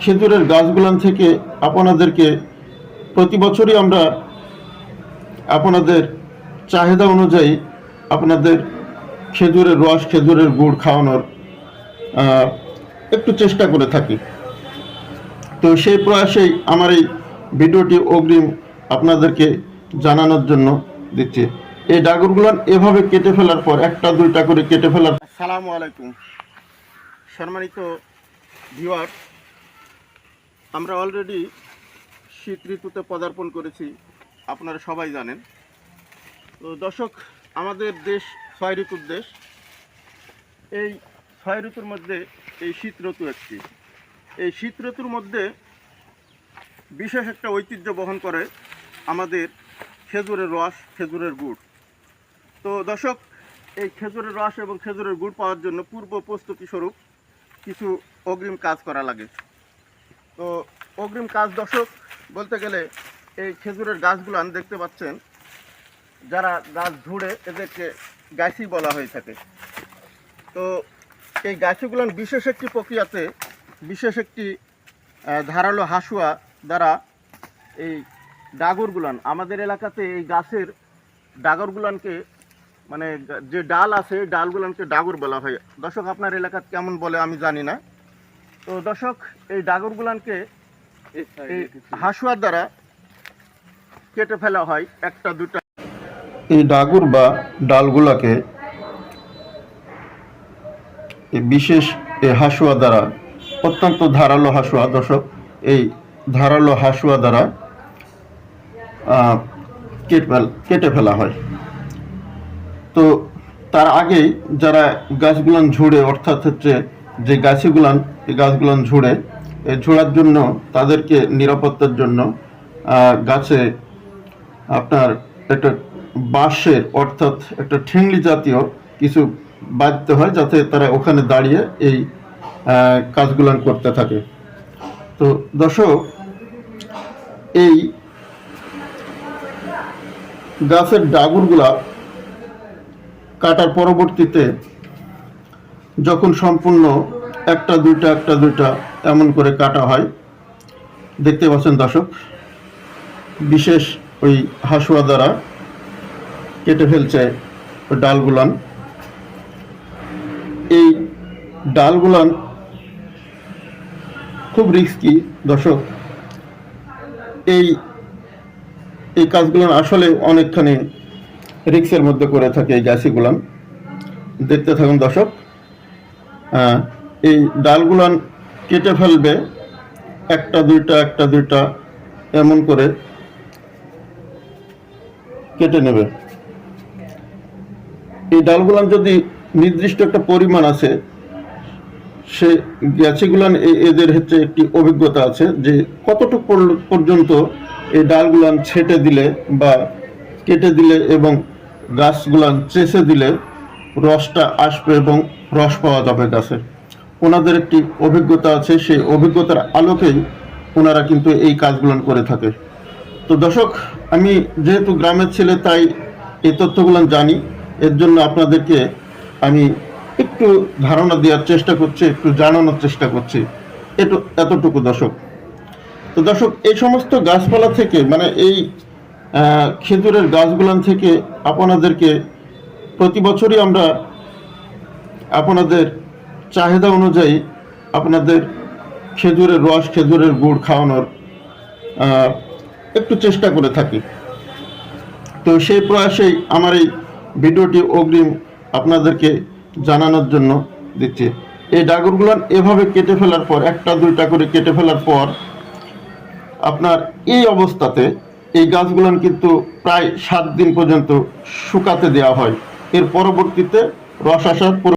খেজুরের গাছগুলান থেকে আপনাদেরকে প্রতি বছরই আমরা আপনাদের চাহিদা অনুযায়ী আপনাদের খেজুরের রস, খেজুরের গুড় খাওয়ানোর একটু চেষ্টা করে থাকি। তো সেই প্রয়াসেই আমার এই ভিডিওটি অগ্রিম আপনাদেরকে জানানোর জন্য দিচ্ছি। এই ডাগরগুলান এভাবে কেটে ফেলার পর একটা, দুইটা করে কেটে ফেলার সালামু আলাইকুম। সম্মানিত ভিউয়ার আমরা অলরেডি শীত ঋতুতে পদার্পণ করেছি, আপনারা সবাই জানেন। তো দর্শক, আমাদের দেশ ছয় ঋতুর দেশ। এই ছয় ঋতুর মধ্যে এই শীত ঋতু একটি। এই শীত ঋতুর মধ্যে বিশেষ একটা ঐতিহ্য বহন করে আমাদের খেজুরের রস, খেজুরের গুড়। তো দর্শক, এই খেজুরের রস এবং খেজুরের গুড় পাওয়ার জন্য পূর্ব প্রস্তুতি স্বরূপ কিছু অগ্রিম কাজ করা লাগে। তো অগ্রিম কাজ দর্শক, বলতে গেলে এই খেজুরের গাছগুলান দেখতে পাচ্ছেন, যারা গাছ ঝুড়ে এদেরকে গাছি বলা হয়ে থাকে। তো এই গাছিগুলান বিশেষ একটি প্রক্রিয়াতে, বিশেষ একটি ধারালো হাসুয়া দ্বারা এই ডাগরগুলান আমাদের এলাকাতে এই গাছের ডাগরগুলানকে মানে যে ডাল আছে ডালগুলানকে ডাগর বলা হয়। দর্শক, আপনার এলাকাত কেমন বলে আমি জানি না। তো দর্শক এই ডাগরগুলানকে এই হাসুয়ার দ্বারা কেটে ফেলা হয় একটা দুটা। এই ডাগুর বা ডালগুলাকে এই বিশেষ এই হাসুয়া দ্বারা অত্যন্ত ধারালো হাসুয়া দর্শক এই ধারালো হাসুয়া দ্বারা আহ, কেটে ফেল- কেটে ফেলা হয়। তো তার আগেই যারা গাছগুলান ঝুড়ে অর্থাৎ হচ্ছে যে গাছিগুলান, এই গাছগুলান ঝুড়ে, এই ঝোড়ার জন্য, তাদেরকে নিরাপত্তার জন্য গাছে আপনার একটা বাঁশের, অর্থাৎ একটা ঠেংলি জাতীয় কিছু বাঁধতে হয়, যাতে তারা ওখানে দাঁড়িয়ে এই কাজগুলান করতে থাকে। তো দর্শক, এই গাছের ডাগুরগুলা কাটার পরবর্তীতে যখন সম্পূর্ণ একটা, দুইটা একটা, দুইটা এমন করে কাটা হয়, দেখতে পাচ্ছেন দর্শক, বিশেষ ওই হাসুয়া দ্বারা কেটে ফেলছে ডালগুলান। এই ডালগুলান খুব রিস্কি দর্শক। এই এই কাজগুলান আসলে অনেকখানি রিক্সের মধ্যে করে থাকে এই গাছিগুলান। দেখতে থাকুন দর্শক। এই ডালগুলান কেটে ফেলবে, একটা, দুইটা একটা, দুইটা, এমন করে কেটে নেবে। এই ডালগুলান যদি নির্দিষ্ট একটা পরিমাণ আছে, সে গাছিগুলান এদের হচ্ছে একটি অভিজ্ঞতা আছে যে কতটুকু পর- পর্যন্ত এই ডালগুলান ছেটে দিলে বা কেটে দিলে এবং গাছগুলান চেষে দিলে রসটা আসবে এবং রস পাওয়া যাবে গাছে। ওনাদের একটি অভিজ্ঞতা আছে, সেই অভিজ্ঞতার আলোকেই ওনারা কিন্তু এই কাজগুলো করে থাকে। তো দর্শক, আমি যেহেতু গ্রামের ছেলে, তাই এই তথ্যগুলো জানি। এর জন্য আপনাদেরকে আমি একটু ধারণা দেওয়ার চেষ্টা করছি, একটু জানানোর চেষ্টা করছি। এটু, এতটুকু দর্শক। তো দর্শক, এই সমস্ত গাছপালা থেকে মানে এই খেজুরের গাছগুলান থেকে আপনাদেরকে প্রতি বছরই আমরা আপনাদের চাহিদা অনুযায়ী আপনাদের খেজুরের রস, খেজুরের গুড় খাওয়ানোর একটু চেষ্টা করে থাকি। তো সেই প্রয়াসেই আমার এই ভিডিওটি অগ্রিম আপনাদেরকে জানানোর জন্য দিচ্ছি। এই ডাগরগুলান এভাবে কেটে ফেলার পর, একটা, দুইটা করে কেটে ফেলার পর, আপনার এই অবস্থাতে এই গাছগুলান কিন্তু প্রায় সাত দিন পর্যন্ত শুকাতে দেওয়া হয়। এর পরবর্তীতে রস আসার পুরো